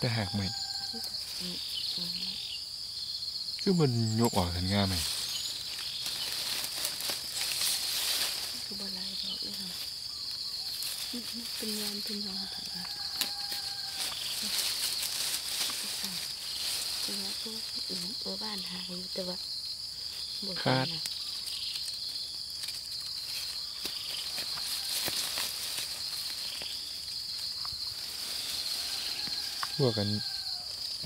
แต่หักไหมอืมอืมคือมันยกออกทันง่ายไหมคือบหลายดอกเลยค่ะอืมมันเป็นยามเป็นยองค่ะแต่ว่าพวกอื่นเออบ้านหายอยู่แต่ว่าบ่เห็นนะ พวกกัน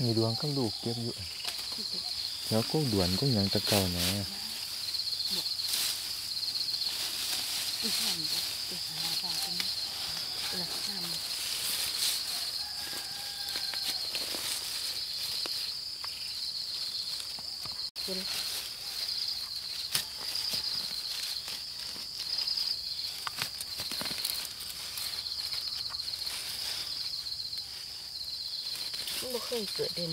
มีดวงข้างลูกเก็บอยู่แล้วก็ด่วนก็ยังตะเก่านะอีกอย่างจะไปหาปลาเป็นหลักน้ำเบ่เคยเกิดเด่น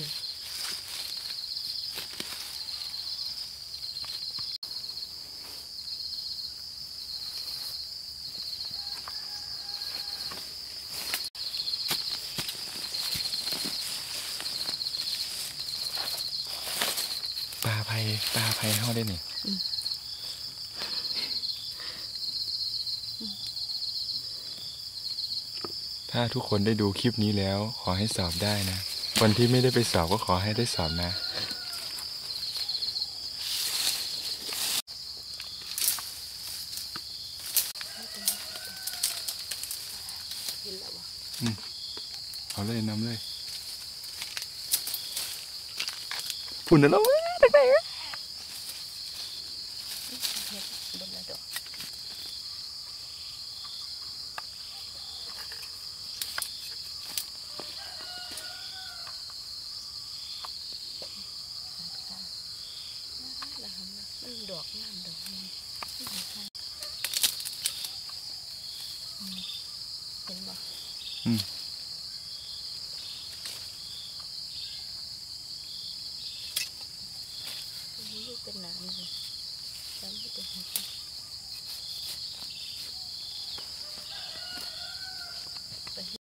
ปลาไผ่ปลาไผ่เข้าได้นี่ถ้าทุกคนได้ดูคลิปนี้แล้วขอให้สอบได้นะ คนที่ไม่ได้ไปสอบก็ขอให้ได้สอบนะเห็นแล้ววะเอาเลยนำเลยฝุ่นนะเราเว้ยตั้งแต่ เห็ดบนละดอกแล้วทำนะมันดอกงามดอกนี้ที่สำคัญอื